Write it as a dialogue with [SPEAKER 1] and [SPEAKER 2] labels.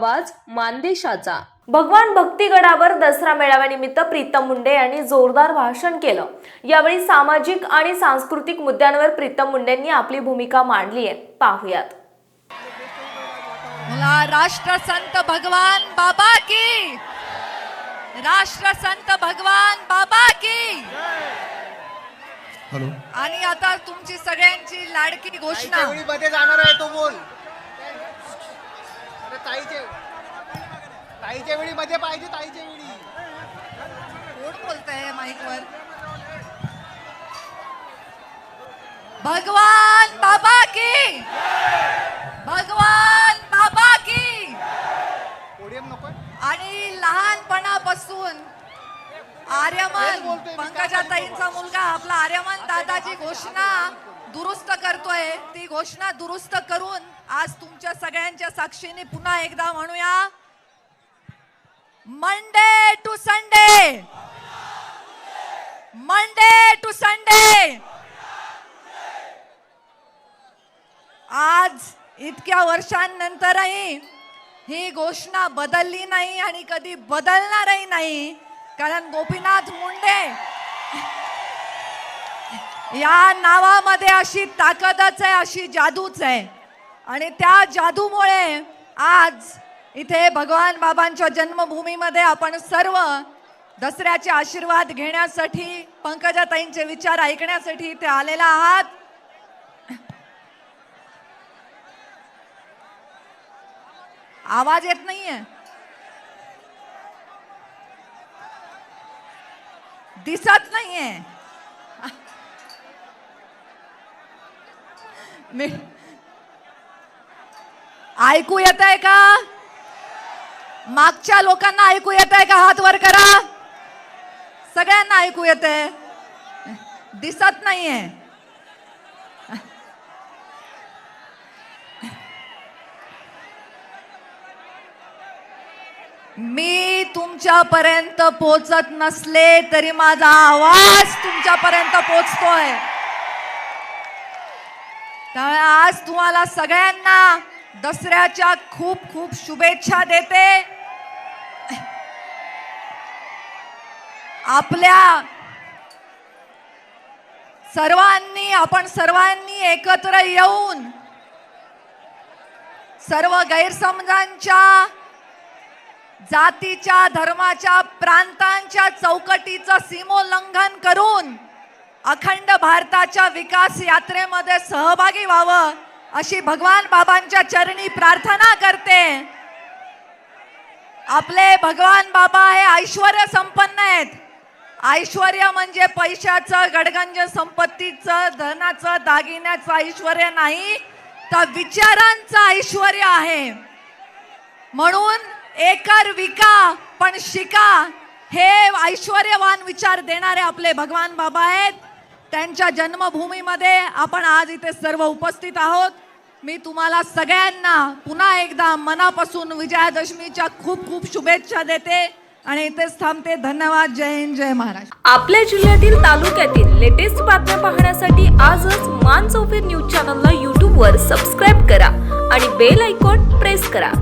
[SPEAKER 1] आवाज मानदेशाचा.
[SPEAKER 2] भगवान भक्तीगडावर दसरा मेळाव्यानिमित्त प्रीतम मुंडे यांनी जोरदार भाषण केलं. यावेळी सामाजिक आणि सांस्कृतिक मुद्द्यांवर प्रीतम मुंडेंनी आपली भूमिका मांडली आहे. पाहुयात.
[SPEAKER 3] मला राष्ट्रसंत भगवान बाबा की. राष्ट्रसंत भगवान बाबा की.
[SPEAKER 4] हॅलो.
[SPEAKER 3] आणि आता तुमची सगळ्यांची लाडकी घोषणा.
[SPEAKER 5] जाणार आहे तो बोल. अरे ताईचे. ताईच्या वेळी मध्ये पाहिजे ताईच्या वेळी.
[SPEAKER 3] कोण बोलतंय माईकवर? भगवान बाबा की! भगवान बाबा की!
[SPEAKER 5] पोडियम नको.
[SPEAKER 3] आणि लहानपणापासून आर्यमन पंकजाताईंचा मुलगा आपला आर्यमन दादाची घोषणा दुरुस्त करतोय. ती घोषणा दुरुस्त करून आज तुमच्या सगळ्यांच्या साक्षीने पुन्हा एकदा म्हणूया Monday to Sunday Monday to Sunday आज इतक्या वर्षांनंतरही ही घोषणा बदलली नाही आणि कधी बदलणारही नाही. कारण गोपीनाथ मुंडे या नावामध्ये अशी ताकदच आहे अशी जादूच आहे. आणि त्या जादूमुळे आज इथे भगवान बाबांच्या जन्मभूमीमध्ये आपण सर्व दसऱ्याचे आशीर्वाद घेण्यासाठी पंकजाताईंचे विचार ऐकण्यासाठी इथे आलेला आहात. आवाज येत नाहीये. दिसत नाहीये. मी ऐकू येत आहे का? मागच्या लोकांना ऐकू येत आहे का? हात वर करा. सगळ्यांना ऐकू येत आहे दिसत नाहीये. मी तुमच्यापर्यंत पोचत नसले तरी माझा आवाज तुमच्यापर्यंत पोचतोय त्यामुळे आज तुम्हाला सगळ्यांना दसऱ्याच्या खूप खूप शुभेच्छा देते. आपल्या सर्वांनी आपण सर्वांनी एकत्र येऊन सर्व गैरसमजांच्या जातीच्या धर्माच्या प्रांतांच्या चौकटीचं सीमोल्लंघन करून अखंड भारताच्या विकास यात्रेमध्ये सहभागी व्हावं. अशी भगवान बाबांच्या चरणी प्रार्थना करते. आपले भगवान बाबा हे ऐश्वर संपन्न आहेत. ऐश्वर म्हणजे पैशाचं गडगंज संपत्तीचं धनाचं दागिन्याचं ऐश्वर नाही तर विचारांचं ऐश्वर आहे. म्हणून एकर विका पण शिका हे ऐश्वर्यवान विचार देणारे आपले भगवान बाबा आहेत. त्यांच्या जन्मभूमीमध्ये आपण आज इथे सर्व उपस्थित आहोत. मी तुम्हाला सगळ्यांना पुन्हा एकदा मनापासून विजयादशमीच्या खूप खूप शुभेच्छा देते. आणि इथेच थांबते. धन्यवाद. जय हिंद जय महाराष्ट्र
[SPEAKER 1] आपल्या जिल्ह्यातील तालुक्यातील लेटेस्ट बातम्या पाहण्यासाठी आजच मान चौफेर न्यूज चॅनलला यूट्यूबवर सबस्क्राईब करा आणि बेल आयकॉन प्रेस करा.